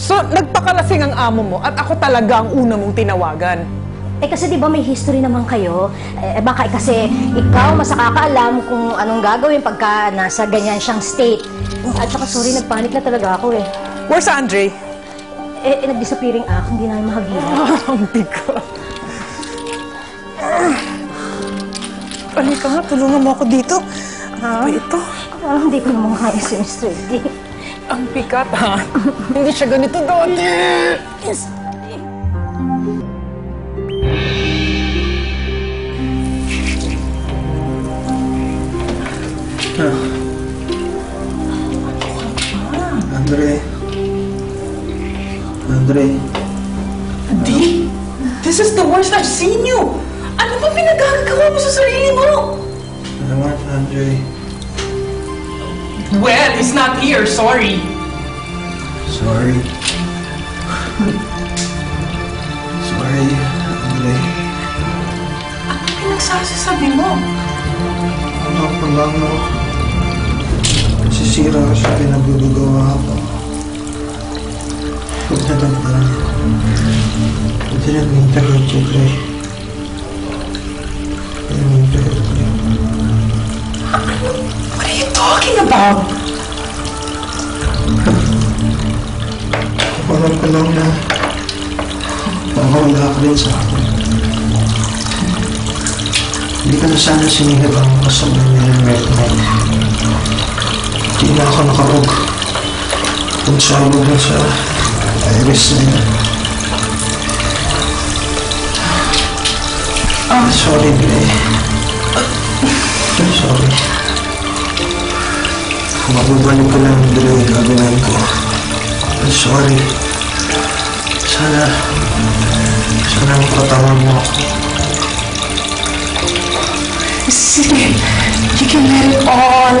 So, nagpakalasing ang amo mo at ako talaga ang una mong tinawagan. Eh kasi di ba may history naman kayo? Eh baka eh, kasi ikaw mas nakakaalam kung anong gagawin pagka nasa ganyan siyang state. At saka sorry, nagpanik na talaga ako eh. Where's Andre? Eh, eh nag-disappearing act, hindi namin mahagila. Ang bigat. Halika nga, tulungan mo ako dito. Ah, ito. Parang hindi ko naman kaya si Mr. Ang bigat, ha? Hindi siya ganito dati. Yes. Andre. Andre. Di, this is the worst I've seen you. Ano ba pinagagagawa mo sa sarili mo? Salamat, Andre. Well, he's not here, sorry. Sorry. Sorry, Andre. Ano pinagsasasabi mo? Ano pa lang ako? Nasisira ka sa pinagugagawa ko. Huwag na damdaman. Huwag na ko, Dre. Huwag What are you talking about? Alam ko lang na mawawala ka rin sa akin. Hindi ko na sana sinihip ang kasama niya ng Red Knight. Hindi na ako nakarog. Kung sabog na sa iris na yun. Ah, sorry, Blay. Mababalik ko lang yung gagawin ko. I'm sorry. Sana, sana mapatawad mo ako. Sige, you can let it all.